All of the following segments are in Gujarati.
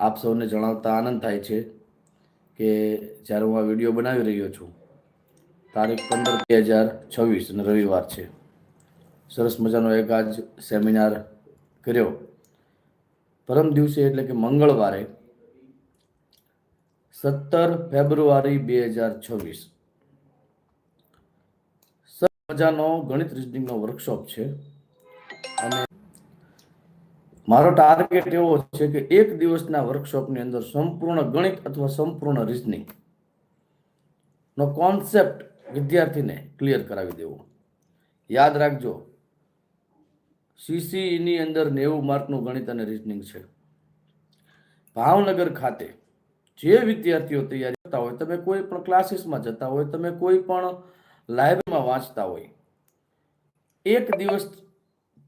આપ સૌને જણાવતા આનંદ થાય છે કે જ્યારે હું આ વીડિયો બનાવી રહ્યો છું, તારીખ પંદર બે હજાર છવ્વીસ, અને રવિવાર છે. સરસ મજાનો એક આજ સેમિનાર કર્યો. પરમ દિવસે એટલે કે મંગળવારે સત્તર ફેબ્રુઆરી બે હજાર છવ્વીસ. મજાનો ગણિત રિઝનિંગનો વર્કશોપ છે. અને મારો ટાર્ગેટ એવો છે કે એક દિવસના વર્કશોપની અંદર સંપૂર્ણ ગણિત અથવા સંપૂર્ણ રિઝનિંગ નો કોન્સેપ્ટ વિદ્યાર્થીને ક્લિયર કરાવી દેવો. યાદ રાખજો સીસીઈની અંદર નેવું માર્કનું ગણિત અને રિઝનિંગ છે. ભાવનગર ખાતે જે વિદ્યાર્થીઓ તૈયારી કરતા હોય, તમે કોઈ પણ ક્લાસીસમાં જતા હોય, તમે કોઈ પણ લાઇબ્રેરીમાં વાંચતા હોય, એક દિવસ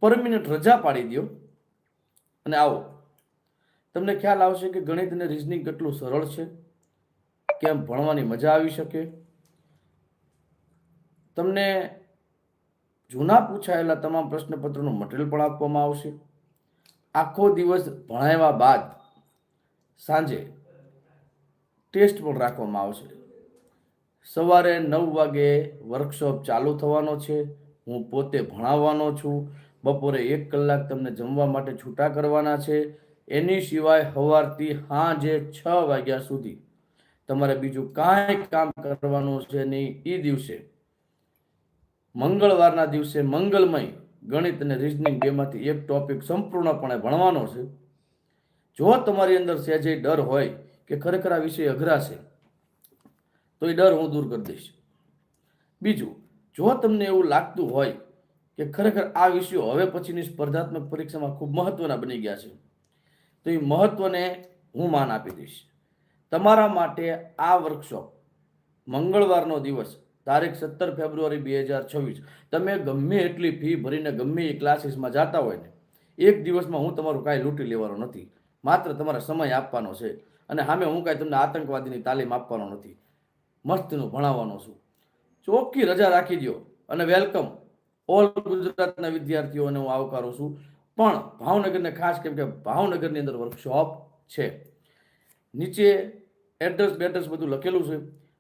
પર મિનિટ રજા પાડી દો અને આવો. તમને ખ્યાલ આવશે કે ગણિત અને રિઝનિંગ કેટલું સરળ છે? કેમ ભણવાની મજા આવી શકે? તમને જૂના પૂછાયેલા તમામ પ્રશ્નપત્રનું મટીરિયલ પણ આપવામાં આવશે. આખો દિવસ ભણાવ્યા બાદ સાંજે ટેસ્ટ પણ રાખવામાં આવશે. સવારે નવ વાગે વર્કશોપ ચાલુ થવાનો છે. હું પોતે ભણાવવાનો છું. બપોરે એક કલાક તમને જમવા માટે છૂટા કરવાના છે. એની સિવાય સવારથી સાંજે છ વાગ્યા સુધી તમારે બીજું કાંઈ કામ કરવાનું છે નહીં એ દિવસે. મંગળવારના દિવસે મંગલમય ગણિત અને રિઝનિંગ બેમાંથી એક ટોપિક સંપૂર્ણપણે ભણવાનો છે. જો તમારી અંદર સહેજે ડર હોય કે ખરેખર આ વિષય અઘરા છે તો એ ડર હું દૂર કરી દઈશ. બીજું, જો તમને એવું લાગતું હોય કે ખરેખર આ વિષયો હવે પછીની સ્પર્ધાત્મક પરીક્ષામાં ખૂબ મહત્વના બની ગયા છે. તો એ મહત્વને હું માન આપી દઈશ. તમારા માટે આ વર્કશોપ મંગળવારનો દિવસ, તારીખ સત્તર ફેબ્રુઆરી બે હજાર છવ્વીસ. તમે ગમે એટલી ફી ભરીને ગમે એ ક્લાસીસમાં જતા હોય ને, એક દિવસમાં હું તમારું કાંઈ લૂંટી લેવાનો નથી. માત્ર તમારે સમય આપવાનો છે અને સામે હું કાંઈ તમને આતંકવાદીની તાલીમ આપવાનો નથી. મસ્તનું ભણાવવાનો છું. ચોખ્ખી રજા રાખી દો અને વેલકમ. ઓલ ગુજરાતના વિદ્યાર્થીઓને હું આવકારું છું. પણ ભાવનગરને ખાસ કેમ કે ભાવનગરની અંદર વર્કશોપ છે. નીચે એડ્રેસ બેડ્રેસ બધું લખેલું છે.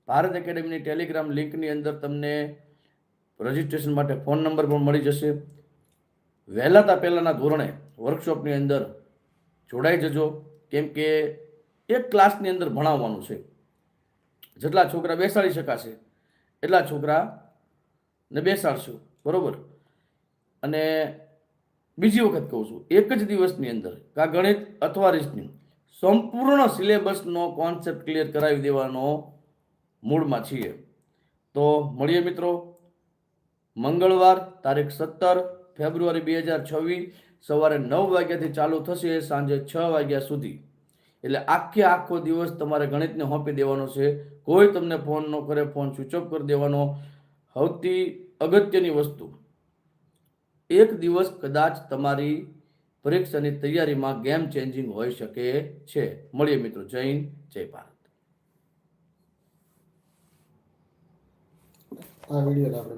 ભારત એકેડેમીની ટેલિગ્રામ લિંકની અંદર તમને રજિસ્ટ્રેશન માટે ફોન નંબર પણ મળી જશે. વહેલાતા પહેલાંના ધોરણે વર્કશોપની અંદર જોડાઈ જજો. કેમ કે એક ક્લાસની અંદર ભણાવવાનું છે. જેટલા છોકરા બેસાડી શકાશે, એટલા છોકરાને બેસાડશું. બરોબર? અને બીજી વખત કહું છું, એક જ દિવસની અંદર, કા ગણિત અથવા રિઝનિંગ સંપૂર્ણ સિલેબસનો કોન્સેપ્ટ ક્લિયર કરાવી દેવાનો મૂળમાં છીએ. તો મળીએ મિત્રો. મંગળવાર, તારીખ સત્તર, ફેબ્રુઆરી બે હજાર છવ્વીસ, સવારે નવ વાગ્યાથી ચાલુ થશે, સાંજે છ વાગ્યા સુધી. એટલે આખે આખો દિવસ તમારે ગણિતને સોંપી દેવાનો છે. કોઈ તમને ફોન ન કરે ફોન સ્વિચ ઓફ કરી દેવાનો. સૌથી અગત્યની વસ્તુ. એક દિવસ કદાચ તમારી પરીક્ષાની તૈયારીમાં ગેમ ચેન્જિંગ હોઈ શકે છે. મળીએ મિત્રો હિન્દ, જય ભારત. આ વીડિયો આપણે